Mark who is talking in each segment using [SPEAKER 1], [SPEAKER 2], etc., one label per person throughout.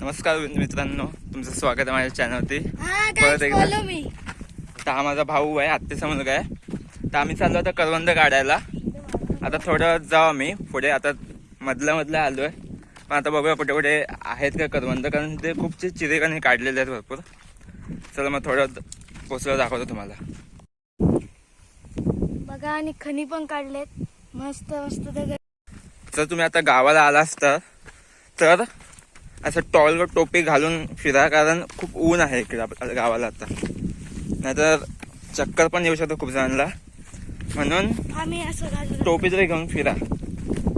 [SPEAKER 1] नमस्कार मित्रांनो तुमचं स्वागत आहे माझ्या चॅनलवरती परत एकदा. हा माझा भाऊ आहे आत्तेचा मुलगा आहे. तर आम्ही चाललो आता करवंद काढायला आता थोडं जाऊ आम्ही पुढे. आता मधल्या मधल्या आलो आहे पण आता बघूया कुठे कुठे आहेत का करवंद कारण ते खूप चिरेकाने काढलेले आहेत भरपूर. चला मग थोडं पोचलं दाखवतो तुम्हाला.
[SPEAKER 2] बघा आणि खणी पण काढलेत. मस्त मस्त.
[SPEAKER 1] जर तुम्ही आता गावाला आला असता तर असं टॉल टोपी घालून फिरा कारण खूप ऊन आहे इकडे गावाला आता. नाहीतर चक्कर पण येऊ शकतो खूप जणांना. म्हणून
[SPEAKER 2] आम्ही असं घालून
[SPEAKER 1] टोपी तरी घेऊन फिरा.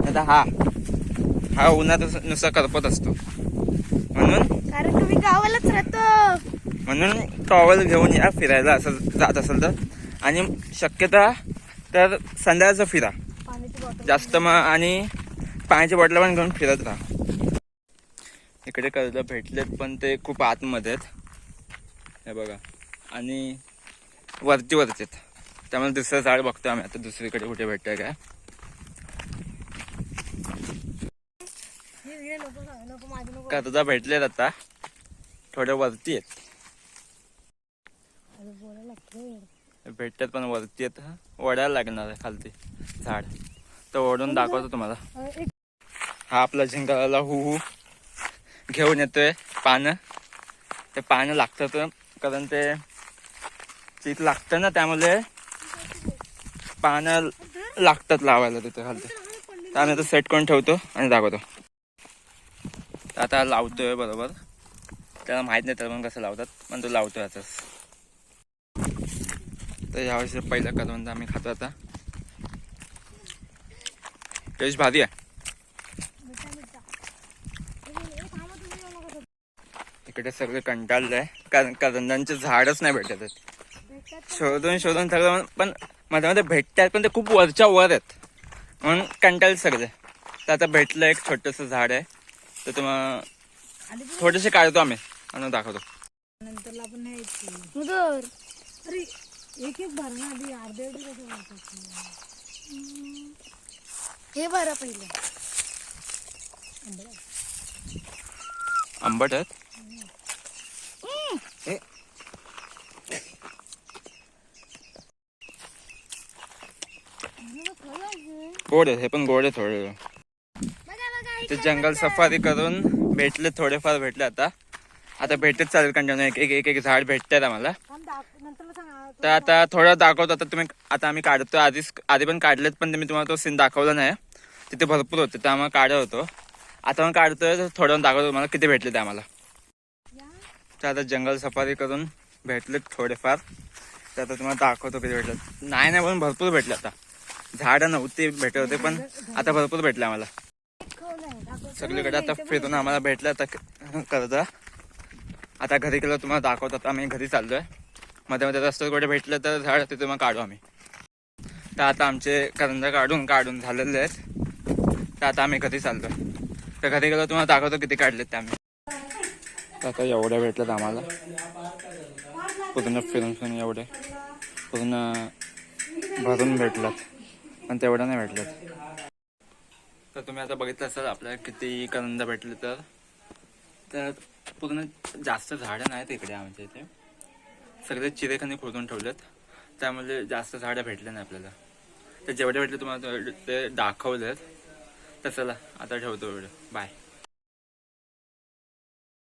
[SPEAKER 1] आता हा. हा उन्हात नुसता करपत असतो. म्हणून
[SPEAKER 2] कारण तुम्ही गावालाच राहतो.
[SPEAKER 1] म्हणून टॉवेल घेऊन या फिरायला असं जात असेल तर. आणि शक्यता तर संध्याकाळचं फिरा. जास्त मग आणि पाण्याची बॉटल पण घेऊन फिरत राहा. इकडे कर्ज भेटलेत पण ते खूप आतमध्ये आहेत. हे बघा. आणि वरती वरती आहेत. त्यामुळे दुसरं झाड बघतो आम्ही. आता दुसरीकडे कुठे भेटतंय काय?
[SPEAKER 2] हे
[SPEAKER 1] कर्ज भेटलेत आता. थोडे वरती आहेत. भेटतात पण वरती आहेत. ओढायला लागणार आहे खालती झाड. तर ओढून दाखवतो तुम्हाला. हा आपला झिंगाला हु हु. घेऊन येतोय पानं. ते पानं लागतात कारण ते चीक लागतं ना त्यामुळे पानं लागतात लावायला तिथे खालते. त्यानंतर सेट करून ठेवतो आणि दाखवतो. आता लावतोय बरोबर. त्याला माहीत नाही तर मग कसं लावतात पण तो लावतोय आताच तर यावर्षी पहिला करवंद आम्ही खातो आता. टेस्ट भारी आहे. इकडे सगळे कंटाळलंय. कारण करंदांचे झाडच नाही भेटत आहेत.
[SPEAKER 2] भेटतात
[SPEAKER 1] शोधून शोधून सगळं पण मध्ये मध्ये भेटतात पण ते खूप वरच्या वर आहेत. म्हणून कंटाळ सगळे. तर आता भेटलं एक छोटस झाड आहे. तर तुम्हाला थोडेसे काढतो आम्ही. आणि दाखवतो.
[SPEAKER 2] नंतरला आपण नाही येत. उदर अरे एक एक भर ना आधी अर्धे अर्धे कसं भरतात? हम्म. हे बरं पहिलं.
[SPEAKER 1] आंबट आहेत
[SPEAKER 2] हम्म.
[SPEAKER 1] हे.
[SPEAKER 2] मला खरं आहे.
[SPEAKER 1] गोड आहेत हे पण गोड आहे थोडे. ते जंगल सफारी करून भेटले थोडेफार भेटले आता. आता भेटत चालेल कारण एक एक एक एक झाड भेटतात आम्हाला. तर आता थोडं दाखवतो आता तुम्ही आता आम्ही काढतो. आधीच आधी पण काढलेत पण मी तुम्हाला तो सीन दाखवला नाही. तिथे भरपूर होते ते आम्हाला काढत होतो. आता पण काढतोय तर थोडं दाखवतो तुम्हाला किती भेटले ते आम्हाला. तर आता जंगल सफारी करून भेटलेत थोडेफार. तर आता तुम्हाला दाखवतो किती भेटलं नाही नाही म्हणून भरपूर भेटले आता. झाड नव्हती भेटत होते पण आता भरपूर भेटले आम्हाला. सगळीकडे आता फिरून आम्हाला भेटलं आता कर्ज. आता घरी गेलो तुम्हाला दाखवतो आता आम्ही घरी चाललोय. मध्ये मध्ये रस्त्यात कुठे भेटलं तर झाड तिथे मग काढू आम्ही. तर आता आमचे करंजा काढून काढून झालेले आहेत. तर आता आम्ही घरी चाललोय. तर घरी गेलो तुम्हाला दाखवतो किती काढलेत ते आम्ही. तर आता एवढ्या भेटलेत आम्हाला. पूर्ण फिरून फिरून एवढे. पूर्ण भरून भेटलात पण तेवढं नाही भेटलं. तर तुम्ही आता बघितलं असाल आपल्याला किती करंदा भेटले तर. तर पूर्ण जास्त झाडं नाहीत इकडे आमच्या इथे. सगळे चिरेखाने खोदून ठेवलेत. त्यामुळे जास्त झाडं भेटले नाही आपल्याला. तर जेवढे भेटले तुम्हाला ते दाखवलेत. तर चला आता ठेवतो व्हिडिओ बाय